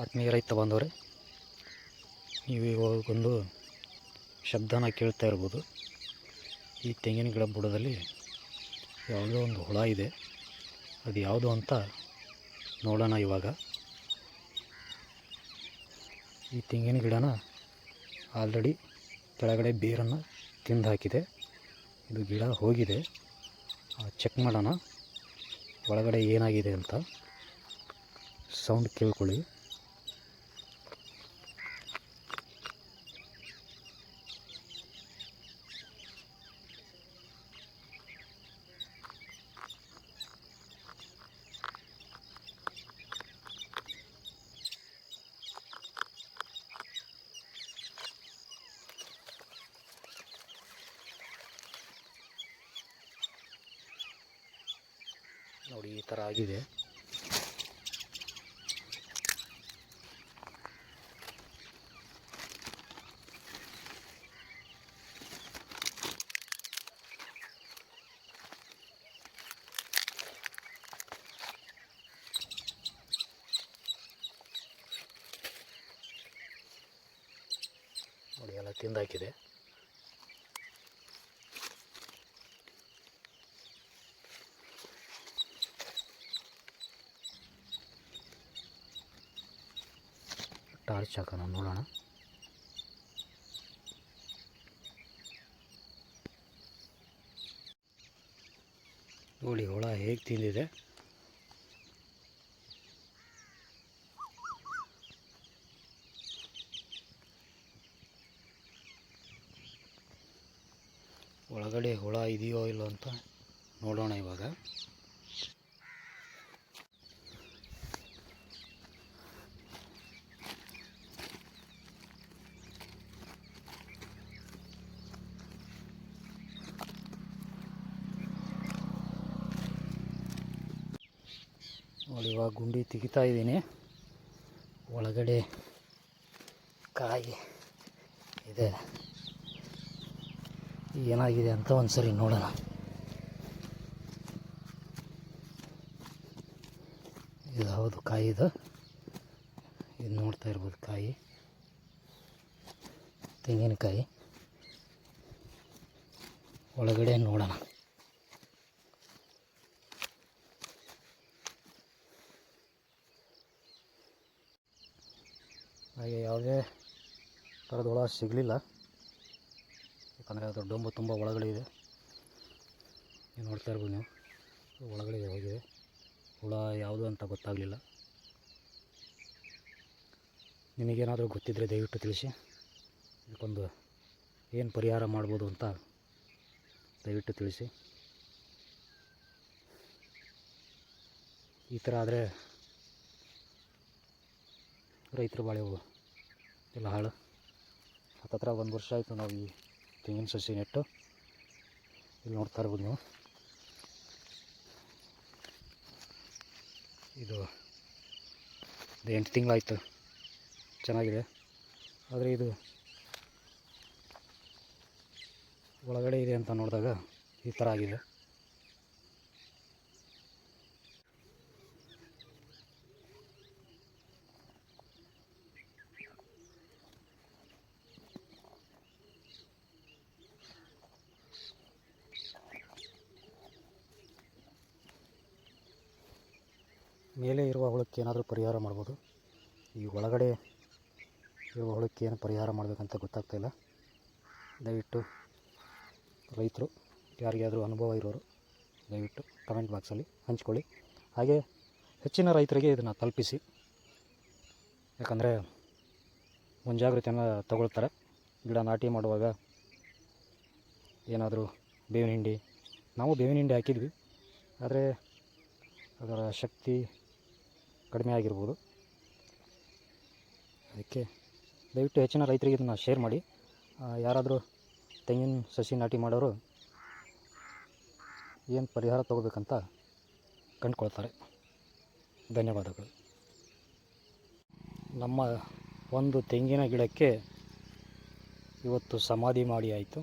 ಆತ್ಮೀಯ ರೈತ ಬಾಂಧವರೇ ನೀವು ಇವಾಗೊಂದು ಶಬ್ದನ ಕೇಳ್ತಾ ಇರ್ಬೋದು. ಈ ತೆಂಗಿನ ಗಿಡ ಬುಡದಲ್ಲಿ ಯಾವುದೋ ಒಂದು ಹುಳ ಇದೆ. ಅದು ಯಾವುದು ಅಂತ ನೋಡೋಣ ಇವಾಗ. ಈ ತೆಂಗಿನ ಗಿಡನ ಆಲ್ರೆಡಿ ಕೆಳಗಡೆ ಬೇರನ್ನು ತಿಂದು ಹಾಕಿದೆ ಇದು ಗಿಡ ಹೋಗಿದೆ. ಚೆಕ್ ಮಾಡೋಣ. ಒಳಗಡೆ ಏನಾಗಿದೆ ಅಂತ. ಸೌಂಡ್ ಕೇಳ್ಕೊಳ್ಳಿ. ನೋಡಿ ಈ ಥರ ಆಗಿದೆ. ನೋಡಿ ಎಲ್ಲ ತಿಂದಾಕಿದೆ. ಟಾರ್ಚ್ ಹಾಕೋಣ ನೋಡೋಣ. ನೋಡಿ ಹುಳ ಹೇಗೆ ತಿಂದಿದೆ. ಒಳಗಡೆ ಹುಳ ಇದೆಯೋ ಇಲ್ಲೋ ಅಂತ ನೋಡೋಣ ಇವಾಗ. ನೋಡಿ, ಇವಾಗ ಗುಂಡಿ ತೆಗಿತಾ ಇದ್ದೀನಿ. ಒಳಗಡೆ ಕಾಯಿ ಇದೆ. ಏನಾಗಿದೆ ಅಂತ ಒಂದ್ಸರಿ ನೋಡೋಣ. ಇದು ಹೌದು, ಕಾಯಿ ಇದು. ಇದು ನೋಡ್ತಾ ಇರ್ಬೋದು, ಕಾಯಿ. ತೆಂಗಿನಕಾಯಿ. ಒಳಗಡೆ ನೋಡೋಣ. ಹಾಗೆ ಯಾವುದೇ ಥರದ ಹುಳ ಸಿಗಲಿಲ್ಲ. ಯಾಕಂದರೆ ಅದು ಡೊಂಬು ತುಂಬ ಒಳಗಡೆ ಇದೆ. ನೀವು ನೋಡ್ತಾ ಇರ್ಬೋದು ನೀವು. ಒಳಗಡೆ ಹೋಗಿದೆ. ಹುಳ ಯಾವುದು ಅಂತ ಗೊತ್ತಾಗಲಿಲ್ಲ. ನಿಮಗೇನಾದರೂ ಗೊತ್ತಿದ್ದರೆ ದಯವಿಟ್ಟು ತಿಳಿಸಿ. ಇದಕ್ಕೊಂದು ಏನು ಪರಿಹಾರ ಮಾಡ್ಬೋದು ಅಂತ ದಯವಿಟ್ಟು ತಿಳಿಸಿ. ಈ ಥರ ಆದರೆ ರೈತರ ಬಾಳೆವು ಎಲ್ಲ ಹಾಳು. ಹತ್ತತ್ರ ಒಂದು ವರ್ಷ ಆಯಿತು ನಾವು ಈ ತೆಂಗಿನ ಸಸಿ ನೆಟ್ಟು. ಇಲ್ಲಿ ನೋಡ್ತಾ ಇರ್ಬೋದು ನೀವು. ಇದು ಎಂಟು ತಿಂಗಳಾಯಿತು. ಚೆನ್ನಾಗಿದೆ. ಆದರೆ ಇದು ಒಳಗಡೆ ಇದೆ ಅಂತ ನೋಡಿದಾಗ ಈ ಥರ ಆಗಿದೆ ಮೇಲೆ ಇರುವ ಹುಳಕ್ಕೆ ಏನಾದರೂ ಪರಿಹಾರ ಮಾಡ್ಬೋದು? ಈ ಒಳಗಡೆ ಇರುವ ಹುಳಕ್ಕೆ ಏನು ಪರಿಹಾರ ಮಾಡಬೇಕಂತ ಗೊತ್ತಾಗ್ತಾಯಿಲ್ಲ ದಯವಿಟ್ಟು ರೈತರು, ಯಾರಿಗಾದರೂ ಅನುಭವ ಇರೋರು, ದಯವಿಟ್ಟು ಕಮೆಂಟ್ ಬಾಕ್ಸಲ್ಲಿ ಹಂಚ್ಕೊಳ್ಳಿ. ಹಾಗೆ ಹೆಚ್ಚಿನ ರೈತರಿಗೆ ಇದನ್ನು ತಲುಪಿಸಿ. ಯಾಕಂದರೆ ಮುಂಜಾಗ್ರತೆಯನ್ನು ತಗೊಳ್ತಾರೆ. ಗಿಡ ನಾಟಿ ಮಾಡುವಾಗ ಏನಾದರೂ ಬೇವಿನ ಹಿಂಡಿ, ನಾವು ಬೇವಿನ ಹಿಂಡಿ ಹಾಕಿದ್ವಿ. ಆದರೆ ಅದರ ಶಕ್ತಿ ಕಡಿಮೆ ಆಗಿರ್ಬೋದು. ಅದಕ್ಕೆ ದಯವಿಟ್ಟು ಹೆಚ್ಚಿನ ರೈತರಿಗೆ ಇದನ್ನು ಶೇರ್ ಮಾಡಿ. ಯಾರಾದರೂ ತೆಂಗಿನ ಸಸಿ ನಾಟಿ ಮಾಡೋರು ಏನು ಪರಿಹಾರ ತಗೋಬೇಕಂತ ಕಂಡುಕೊಳ್ತಾರೆ. ಧನ್ಯವಾದಗಳು. ನಮ್ಮ ಒಂದು ತೆಂಗಿನ ಗಿಡಕ್ಕೆ ಇವತ್ತು ಸಮಾಧಿ ಮಾಡಿ ಆಯಿತು.